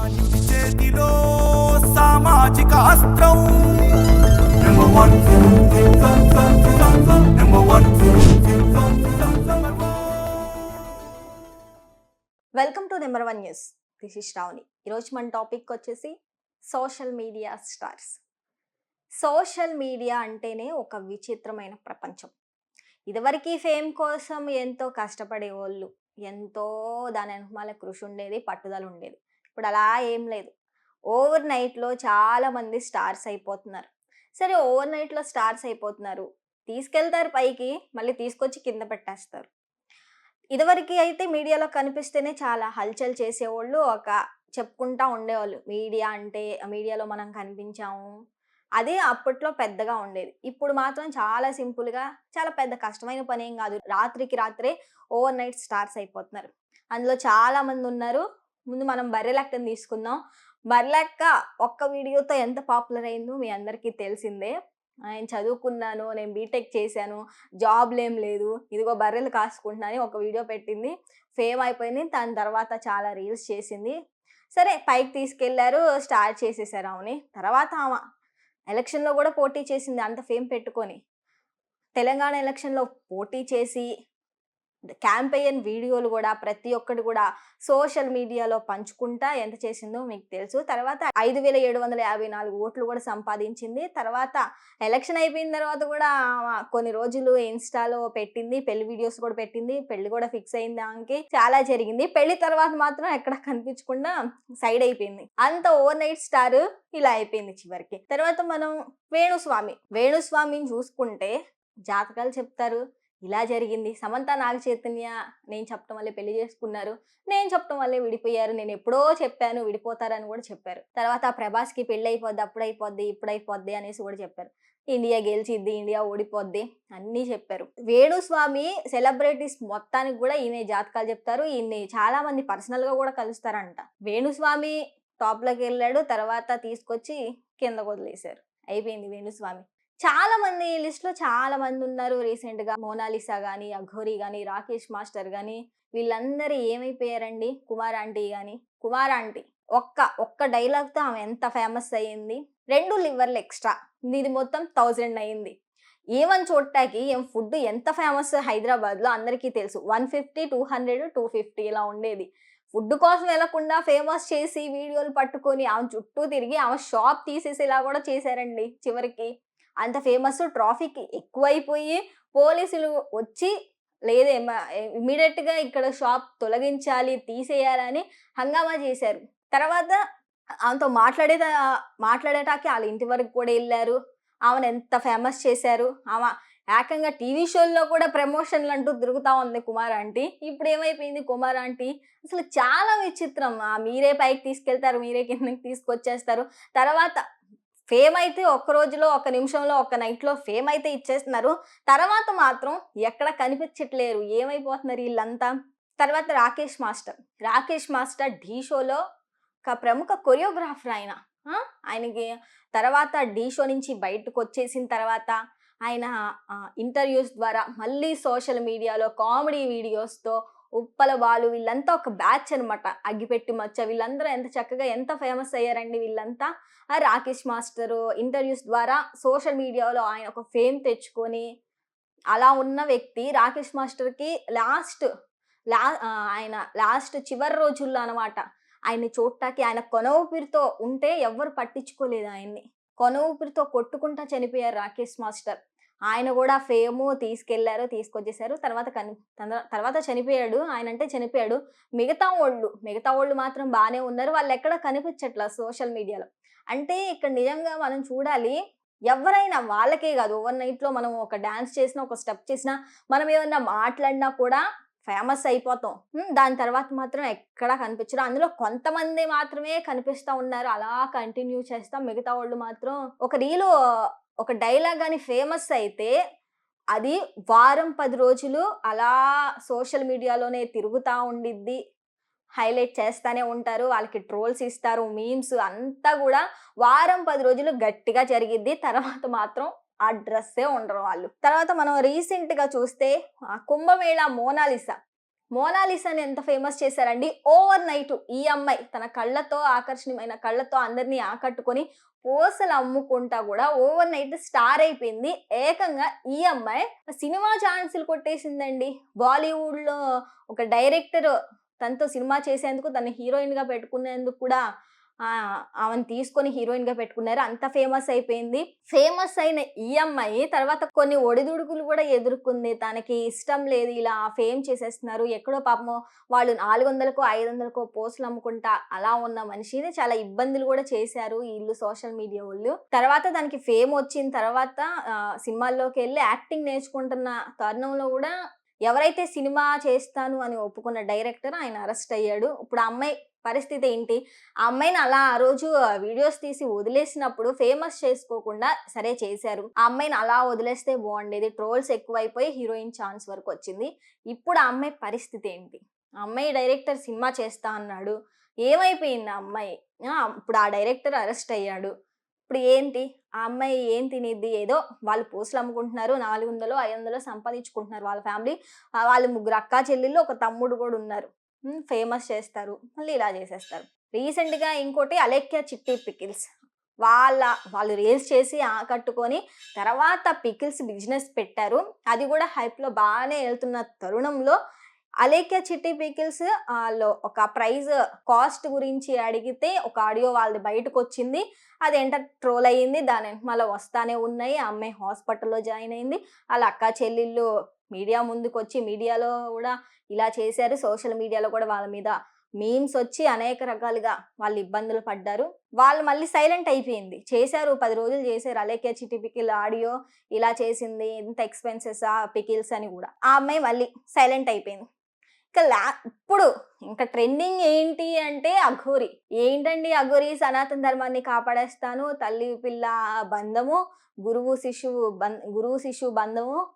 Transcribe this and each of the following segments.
సామాన్యుడి చేతిలో సామాజిక అస్త్రం. Welcome to number one news this is Shravani ఈరోజు మన టాపిక్ వచ్చేసి social media stars social media అంటేనే ఒక విచిత్రమైన ప్రపంచం. ఇదివరకు ఫేమ్ కోసం ఎంతో కష్టపడే వాళ్ళు ఎంతో దాని వెనకాల కృషి ఉండేది పట్టుదల ఉండేది. ఇప్పుడు అలా ఏం లేదు. ఓవర్ నైట్లో చాలామంది స్టార్స్ అయిపోతున్నారు. సరే ఓవర్ నైట్లో స్టార్స్ అయిపోతున్నారు. తీసుకెళ్తారు పైకి మళ్ళీ తీసుకొచ్చి కింద పెట్టేస్తారు. ఇదివరకు అయితే మీడియాలో కనిపిస్తేనే చాలా హల్చల్ చేసేవాళ్ళు ఒక చెప్పుకుంటా ఉండేవాళ్ళు. మీడియా అంటే మీడియాలో మనం కనిపించాము. అదే అప్పట్లో పెద్దగా ఉండేది. ఇప్పుడు మాత్రం చాలా సింపుల్గా చాలా పెద్ద కష్టమైన పని ఏం కాదు. రాత్రికి రాత్రే ఓవర్ నైట్ స్టార్స్ అయిపోతున్నారు. అందులో చాలామంది ఉన్నారు. ముందు మనం బర్రెలక్కని తీసుకుందాం. బర్రెలెక్క ఒక్క వీడియోతో ఎంత పాపులర్ అయిందో మీ అందరికీ తెలిసిందే. నేను చదువుకున్నాను నేను బీటెక్ చేశాను జాబ్లు ఏం లేదు. ఇదిగో బర్రెలు కాసుకుంటున్నాను ఒక వీడియో పెట్టింది. ఫేమ్ అయిపోయింది. దాని తర్వాత చాలా రీల్స్ చేసింది. సరే పైకి తీసుకెళ్ళారు స్టార్ట్ చేసేసారు ఆమెని. తర్వాత ఆమె ఎలక్షన్లో కూడా పోటీ చేసింది అంత ఫేమ్ పెట్టుకొని. తెలంగాణ ఎలక్షన్లో పోటీ చేసి క్యాంపెయిన్ వీడియోలు కూడా ప్రతి ఒక్కటి కూడా సోషల్ మీడియాలో పంచుకుంటా ఎంత చేసిందో మీకు తెలుసు. తర్వాత ఐదు వేల ఏడు వందల యాభై నాలుగు ఓట్లు కూడా సంపాదించింది. తర్వాత ఎలక్షన్ అయిపోయిన తర్వాత కూడా కొన్ని రోజులు ఇన్స్టాలో పెట్టింది పెళ్ళి వీడియోస్ కూడా పెట్టింది. పెళ్ళి కూడా ఫిక్స్ అయింది దానికి చాలా జరిగింది. పెళ్ళి తర్వాత మాత్రం ఎక్కడ కనిపించకుండా సైడ్ అయిపోయింది. అంత ఓవర్ నైట్ స్టార్ ఇలా అయిపోయింది చివరికి. తర్వాత మనం వేణుస్వామి వేణుస్వామిని చూసుకుంటే జాతకాలు చెప్తారు. ఇలా జరిగింది. సమంత నాగ చైతన్య నేను చెప్పడం వల్లే పెళ్ళి చేసుకున్నారు. నేను చెప్పడం వల్లే విడిపోయారు. నేను ఎప్పుడో చెప్పాను విడిపోతారని కూడా చెప్పారు. తర్వాత ప్రభాస్కి పెళ్ళి అయిపోద్ది అప్పుడు అయిపోద్ది ఇప్పుడు అయిపోద్ది అనేసి కూడా చెప్పారు. ఇండియా గెలిచిద్ది ఇండియా ఓడిపోద్ది అన్నీ చెప్పారు. వేణుస్వామి సెలబ్రిటీస్ మొత్తానికి కూడా ఈయన జాతకాలు చెప్తారు. ఈయన్ని చాలా మంది పర్సనల్గా కూడా కలుస్తారంట. వేణుస్వామి టాప్లోకి వెళ్ళాడు తర్వాత తీసుకొచ్చి కింద వదిలేశారు. అయిపోయింది వేణుస్వామి. చాలా మంది ఈ లిస్ట్లో చాలా మంది ఉన్నారు రీసెంట్గా మోనాలిసా గానీ అఘోరి గానీ రాకేష్ మాస్టర్ గానీ వీళ్ళందరూ ఏమైపోయారండి? కుమార్ ఆంటీ గాని. కుమార్ ఆంటీ ఒక్క ఒక్క డైలాగ్తో ఆమె ఎంత ఫేమస్ అయ్యింది? రెండు లివర్లు ఎక్స్ట్రా. ఇది మొత్తం థౌజండ్ అయింది ఏమని చూడటానికి ఏం ఫుడ్ ఎంత ఫేమస్ హైదరాబాద్లో అందరికీ తెలుసు. One fifty two hundred two fifty ఇలా ఉండేది. ఫుడ్ కోసం వెళ్ళకుండా ఫేమస్ చేసి వీడియోలు పట్టుకొని ఆమె చుట్టూ తిరిగి ఆమె షాప్ తీసేసేలా కూడా చేశారండి చివరికి. అంత ఫేమస్ ట్రాఫిక్ ఎక్కువైపోయి పోలీసులు వచ్చి లేదే ఇమీడియట్గా ఇక్కడ షాప్ తొలగించాలి తీసేయాలని హంగామా చేశారు. తర్వాత ఆమెతో మాట్లాడే మాట్లాడేటాకి వాళ్ళ ఇంటి వరకు కూడా వెళ్ళారు. ఆమెను ఎంత ఫేమస్ చేశారు. ఆమె ఏకంగా టీవీ షోల్లో కూడా ప్రమోషన్లు అంటూ తిరుగుతా ఉంది కుమార్ ఆంటీ. ఇప్పుడు ఏమైపోయింది కుమార్ ఆంటీ? అసలు చాలా విచిత్రం. మీరే పైకి తీసుకెళ్తారు మీరే కిందకి తీసుకొచ్చేస్తారు. తర్వాత ఫేమ్ అయితే ఒక్క రోజులో ఒక నిమిషంలో ఒక నైట్లో ఫేమ్ అయితే ఇచ్చేస్తున్నారు. తర్వాత మాత్రం ఎక్కడ కనిపించట్లేరు. ఏమైపోతున్నారు వీళ్ళంతా తర్వాత రాకేష్ మాస్టర్. రాకేష్ మాస్టర్ ఢీ షోలో ఒక ప్రముఖ కొరియోగ్రాఫర్ ఆయన. ఆయనకి తర్వాత ఢీ షో నుంచి బయటకు వచ్చేసిన తర్వాత ఆయన ఇంటర్వ్యూస్ ద్వారా మళ్ళీ సోషల్ మీడియాలో కామెడీ వీడియోస్తో ఉప్పల వాళ్ళు వీళ్ళంతా ఒక బ్యాచ్ అనమాట అగ్గిపెట్టి మచ్చ వీళ్ళందరూ ఎంత చక్కగా ఎంత ఫేమస్ అయ్యారండి వీళ్ళంతా. ఆ రాకేష్ మాస్టర్ ఇంటర్వ్యూస్ ద్వారా సోషల్ మీడియాలో ఆయన ఒక ఫేమ్ తెచ్చుకొని అలా ఉన్న వ్యక్తి రాకేష్ మాస్టర్కి లాస్ట్ లా ఆయన లాస్ట్ చివరి రోజుల్లో అనమాట ఆయన్ని చూడటానికి ఆయన కొన ఊపిరితో ఉంటే ఎవ్వరు పట్టించుకోలేదు ఆయన్ని. కొన ఊపిరితో కొట్టుకుంటా చనిపోయారు రాకేష్ మాస్టర్. ఆయన కూడా ఫేము తీసుకెళ్ళారు తీసుకొచ్చేసారు. తర్వాత కని తర్వాత చనిపోయాడు. ఆయన అంటే చనిపోయాడు. మిగతా వాళ్ళు మిగతా వాళ్ళు మాత్రం బాగానే ఉన్నారు. వాళ్ళు ఎక్కడ కనిపించట్లా సోషల్ మీడియాలో? అంటే ఇక్కడ నిజంగా మనం చూడాలి ఎవరైనా వాళ్ళకే కాదు. ఓవర్ నైట్లో మనం ఒక డాన్స్ చేసినా ఒక స్టెప్ చేసినా మనం ఏమన్నా మాట్లాడినా కూడా ఫేమస్ అయిపోతాం. దాని తర్వాత మాత్రం ఎక్కడా కనిపించరు. అందులో కొంతమంది మాత్రమే కనిపిస్తా ఉన్నారు. అలా కంటిన్యూ చేస్తాం. మిగతా వాళ్ళు మాత్రం ఒక రీలు ఒక డైలాగ్ అని ఫేమస్ అయితే అది వారం పది రోజులు అలా సోషల్ మీడియాలోనే తిరుగుతూ ఉండిద్ది. హైలైట్ చేస్తూనే ఉంటారు. వాళ్ళకి ట్రోల్స్ ఇస్తారు మీమ్స్ అంతా కూడా వారం పది రోజులు గట్టిగా జరిగిద్ది. తర్వాత మాత్రం ఆ డ్రెస్సే ఉండరు వాళ్ళు. తర్వాత మనం రీసెంట్గా చూస్తే ఆ కుంభమేళ మోనాలిసా మోనాలిసాని ఎంత ఫేమస్ చేశారండి? ఓవర్ నైట్ ఈ అమ్మాయి తన కళ్ళతో ఆకర్షణీయమైన కళ్ళతో అందరినీ ఆకట్టుకొని పూసలు అమ్ముకుంటా కూడా ఓవర్ నైట్ స్టార్ అయిపోయింది. ఏకంగా ఈ అమ్మాయి సినిమా ఛాన్సులు కొట్టేసిందండి. బాలీవుడ్లో ఒక డైరెక్టర్ తనతో సినిమా చేసేందుకు తన హీరోయిన్గా పెట్టుకునేందుకు కూడా ఆమెను తీసుకొని హీరోయిన్గా పెట్టుకున్నారు. అంత ఫేమస్ అయిపోయింది. ఫేమస్ అయిన ఈ అమ్మాయి తర్వాత కొన్ని ఒడిదుడుకులు కూడా ఎదుర్కొంది. తనకి ఇష్టం లేదు. ఇలా ఫేమ్ చేసేస్తున్నారు. ఎక్కడో పాపము వాళ్ళు నాలుగు వందలకో ఐదు వందలకో పోస్టులు అమ్ముకుంటా అలా ఉన్న మనిషిని చాలా ఇబ్బందులు కూడా చేశారు వీళ్ళు సోషల్ మీడియా వాళ్ళు. తర్వాత దానికి ఫేమ్ వచ్చిన తర్వాత సినిమాల్లోకి వెళ్ళి యాక్టింగ్ నేర్చుకుంటున్న తరుణంలో కూడా ఎవరైతే సినిమా చేస్తాను అని ఒప్పుకున్న డైరెక్టర్ ఆయన అరెస్ట్ అయ్యాడు. ఇప్పుడు ఆ అమ్మాయి పరిస్థితి ఏంటి? ఆ అమ్మాయిని అలా ఆ రోజు వీడియోస్ తీసి వదిలేసినప్పుడు ఫేమస్ చేసుకోకుండా సరే చేశారు. ఆ అమ్మాయిని అలా వదిలేస్తే బాగుండేది. ట్రోల్స్ ఎక్కువైపోయి హీరోయిన్ ఛాన్స్ వరకు వచ్చింది. ఇప్పుడు ఆ అమ్మాయి పరిస్థితి ఏంటి? ఆ అమ్మాయి డైరెక్టర్ సినిమా చేస్తా అన్నాడు. ఏమైపోయింది ఆ అమ్మాయి? ఇప్పుడు ఆ డైరెక్టర్ అరెస్ట్ అయ్యాడు. ఇప్పుడు ఏంటి? ఆ అమ్మాయి ఏం తినేది? ఏదో వాళ్ళు పోస్టులు అమ్ముకుంటున్నారు. నాలుగు వందలు ఐదు వందలు సంపాదించుకుంటున్నారు వాళ్ళ ఫ్యామిలీ. వాళ్ళు ముగ్గురు అక్క చెల్లెళ్ళు ఒక తమ్ముడు కూడా ఉన్నారు. ఫేమస్ చేస్తారు. మళ్ళీ ఇలా చేసేస్తారు. రీసెంట్గా ఇంకోటి అలెక్య చిట్టి పికిల్స్. వాళ్ళ వాళ్ళు రీల్స్ చేసి ఆకట్టుకొని తర్వాత పికిల్స్ బిజినెస్ పెట్టారు. అది కూడా హైప్లో బాగానే వెళ్తున్న తరుణంలో అలేఖ్య చిట్టి పికిల్స్లో ఒక ప్రైజ్ కాస్ట్ గురించి అడిగితే ఒక ఆడియో వాళ్ళది బయటకు వచ్చింది అది ఎంటర్ ట్రోల్ అయ్యింది. దాని వెనకాల వస్తానే ఉన్నాయి. ఆ అమ్మాయి హాస్పిటల్లో జాయిన్ అయింది. వాళ్ళ అక్క చెల్లెళ్ళు మీడియా ముందుకు వచ్చి మీడియాలో కూడా ఇలా చేశారు. సోషల్ మీడియాలో కూడా వాళ్ళ మీద మీమ్స్ వచ్చి అనేక రకాలుగా వాళ్ళు ఇబ్బందులు పడ్డారు. వాళ్ళు మళ్ళీ సైలెంట్ అయిపోయింది. చేశారు పది రోజులు చేశారు. అలేకే చిటిపికిల్ ఆడియో ఇలా చేసింది. ఇంత ఎక్స్పెన్సెస్ ఆ పికిల్స్ అని కూడా. ఆ అమ్మాయి మళ్ళీ సైలెంట్ అయిపోయింది. ఇంకా లా ఇప్పుడు ఇంకా ట్రెండింగ్ ఏంటి అంటే అఘోరి. ఏంటండి అఘోరి? సనాతన ధర్మాన్ని కాపాడేస్తాను. తల్లి పిల్ల బంధము గురువు శిశువు బంధ గురువు శిశువు బంధము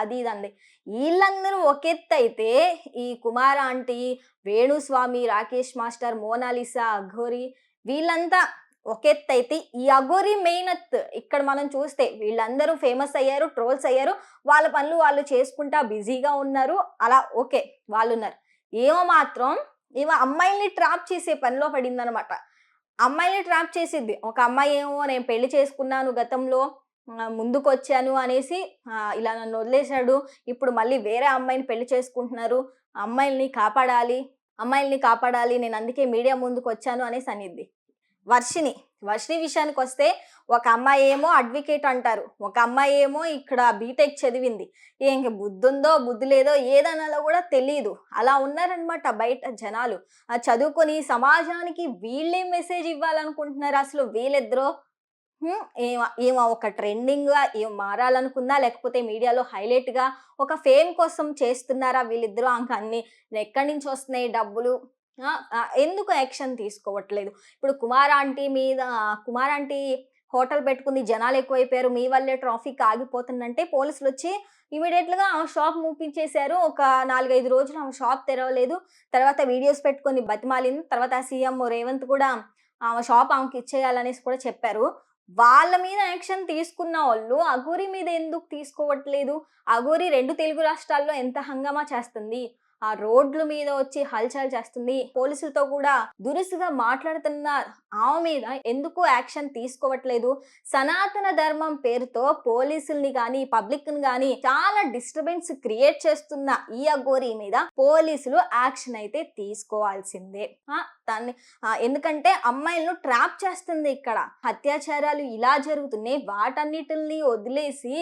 అది ఇదండి. వీళ్ళందరూ ఒకెత్తు అయితే ఈ కుమార ఆంటీ వేణుస్వామి రాకేష్ మాస్టర్ మోనాలిసా అఘోరి వీళ్ళంతా ఒకెత్తు అయితే ఈ అఘోరి మెయినత్ ఇక్కడ మనం చూస్తే వీళ్ళందరూ ఫేమస్ అయ్యారు ట్రోల్స్ అయ్యారు వాళ్ళ పనులు వాళ్ళు చేసుకుంటా బిజీగా ఉన్నారు అలా ఓకే వాళ్ళు ఉన్నారు ఏమో మాత్రం ఏమో అమ్మాయిల్ని ట్రాప్ చేసే పనిలో పడిందనమాట. అమ్మాయిని ట్రాప్ చేసిద్ది. ఒక అమ్మాయి ఏమో నేను పెళ్ళి చేసుకున్నాను గతంలో ముందుకు వచ్చాను అనేసి ఇలా నన్ను వదిలేశాడు. ఇప్పుడు మళ్ళీ వేరే అమ్మాయిని పెళ్ళి చేసుకుంటున్నారు. అమ్మాయిల్ని కాపాడాలి అమ్మాయిల్ని కాపాడాలి నేను అందుకే మీడియా ముందుకు వచ్చాను అనేసి అనిద్ది. వర్షిని వర్షిని విషయానికి వస్తే ఒక అమ్మాయి ఏమో అడ్వకేట్ అంటారు. ఒక అమ్మాయి ఏమో ఇక్కడ బీటెక్ చదివింది. ఇంక బుద్ధి ఉందో బుద్ధి లేదో ఏదనాలో కూడా తెలియదు అలా ఉన్నారనమాట బయట జనాలు. ఆ చదువుకొని సమాజానికి వీళ్ళే మెసేజ్ ఇవ్వాలనుకుంటున్నారు అసలు వీళ్ళిద్దరూ? ఏమ ఏమో ఒక ట్రెండింగ్గా ఏం మారాలనుకుందా లేకపోతే మీడియాలో హైలైట్గా ఒక ఫేమ్ కోసం చేస్తున్నారా వీళ్ళిద్దరూ? అంక అన్ని ఎక్కడి నుంచి వస్తున్నాయి డబ్బులు? ఎందుకు యాక్షన్ తీసుకోవట్లేదు? ఇప్పుడు కుమార్ ఆంటీ మీద కుమార్ ఆంటీ హోటల్ పెట్టుకుంది జనాలు ఎక్కువైపోయారు మీ వల్లే ట్రాఫిక్ ఆగిపోతుందంటే పోలీసులు వచ్చి ఇమీడియట్గా ఆమె షాప్ మూపించేశారు. ఒక నాలుగైదు రోజులు ఆమె షాప్ తెరవలేదు. తర్వాత వీడియోస్ పెట్టుకొని బతిమాలింది. తర్వాత సీఎం రేవంత్ కూడా ఆమె షాప్ ఆమెకి ఇచ్చేయాలనేసి కూడా చెప్పారు. వాళ్ళ మీద యాక్షన్ తీసుకున్న వాళ్ళు అఘోరి మీద ఎందుకు తీసుకోవట్లేదు? అఘోరి రెండు తెలుగు రాష్ట్రాల్లో ఎంత హంగామా చేస్తుంది? ఆ రోడ్ల మీద వచ్చి హల్చల్ చేస్తుంది. పోలీసులతో కూడా దురుసుగా మాట్లాడుతున్న ఆమె మీద ఎందుకు యాక్షన్ తీసుకోవట్లేదు? సనాతన ధర్మం పేరుతో పోలీసుల్ని కానీ పబ్లిక్ని కానీ చాలా డిస్టర్బెన్స్ క్రియేట్ చేస్తున్న ఈ అఘోరీ మీద పోలీసులు యాక్షన్ అయితే తీసుకోవాల్సిందే. దాన్ని ఎందుకంటే అమ్మాయిలను ట్రాప్ చేస్తుంది ఇక్కడ. అత్యాచారాలు ఇలా జరుగుతున్నాయి. వాటన్నిటిని వదిలేసి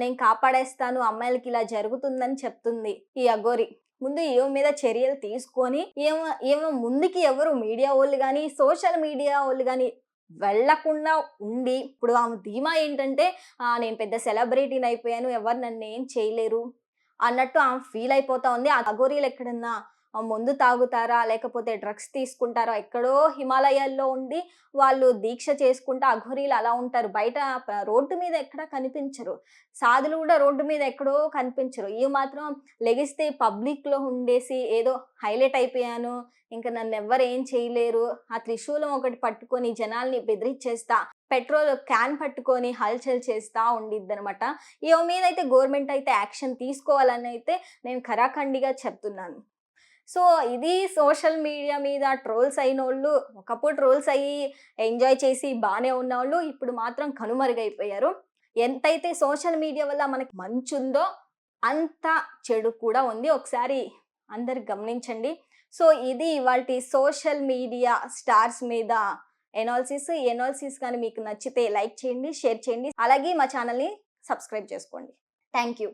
నేను కాపాడేస్తాను. అమ్మాయిలకి ఇలా జరుగుతుందని చెప్తుంది ఈ అగోరి ముందు ఏమ మీద చర్యలు తీసుకొని ఏమో ఏమో ముందుకి ఎవరు మీడియా వాళ్ళు కానీ సోషల్ మీడియా వాళ్ళు కానీ వెళ్ళకుండా ఉండి ఇప్పుడు ఆమె ధీమా ఏంటంటే నేను పెద్ద సెలబ్రిటీని అయిపోయాను ఎవరు నన్ను ఏం చేయలేరు అన్నట్టు ఆమె ఫీల్ అయిపోతా ఉంది. ఆ అగోరీలు ఎక్కడన్నా మందు తాగుతారా? లేకపోతే డ్రగ్స్ తీసుకుంటారా? ఎక్కడో హిమాలయాల్లో ఉండి వాళ్ళు దీక్ష చేసుకుంటా అఘోరీలు అలా ఉంటారు. బయట రోడ్డు మీద ఎక్కడా కనిపించరు. సాధులు కూడా రోడ్డు మీద ఎక్కడో కనిపించరు. ఇవి మాత్రం లెగిస్తే పబ్లిక్లో ఉండేసి ఏదో హైలైట్ అయిపోయాను. ఇంకా నన్ను ఎవ్వరు ఏం చేయలేరు. ఆ త్రిశూలం ఒకటి పట్టుకొని జనాల్ని బెదిరించేస్తా పెట్రోల్ క్యాన్ పట్టుకొని హల్చల్ చేస్తా ఉండిద్ది అనమాట ఈ మీద అయితే గవర్నమెంట్ అయితే యాక్షన్ తీసుకోవాలని అయితే నేను ఖరాఖండిగా చెప్తున్నాను. సో ఇది సోషల్ మీడియా మీద ట్రోల్స్ అయిన వాళ్ళు ఒకప్పుడు ట్రోల్స్ అయ్యి ఎంజాయ్ చేసి బాగానే ఉన్నవాళ్ళు ఇప్పుడు మాత్రం కనుమరుగైపోయారు. ఎంతైతే సోషల్ మీడియా వల్ల మనకి మంచి ఉందో అంత చెడు కూడా ఉంది. ఒకసారి అందరు గమనించండి. సో ఇది ఇవాళ సోషల్ మీడియా స్టార్స్ మీద ఎనాలిసిస్. ఎనాలిసిస్ కానీ మీకు నచ్చితే లైక్ చేయండి షేర్ చేయండి. అలాగే మా ఛానల్ని సబ్స్క్రైబ్ చేసుకోండి. Thank you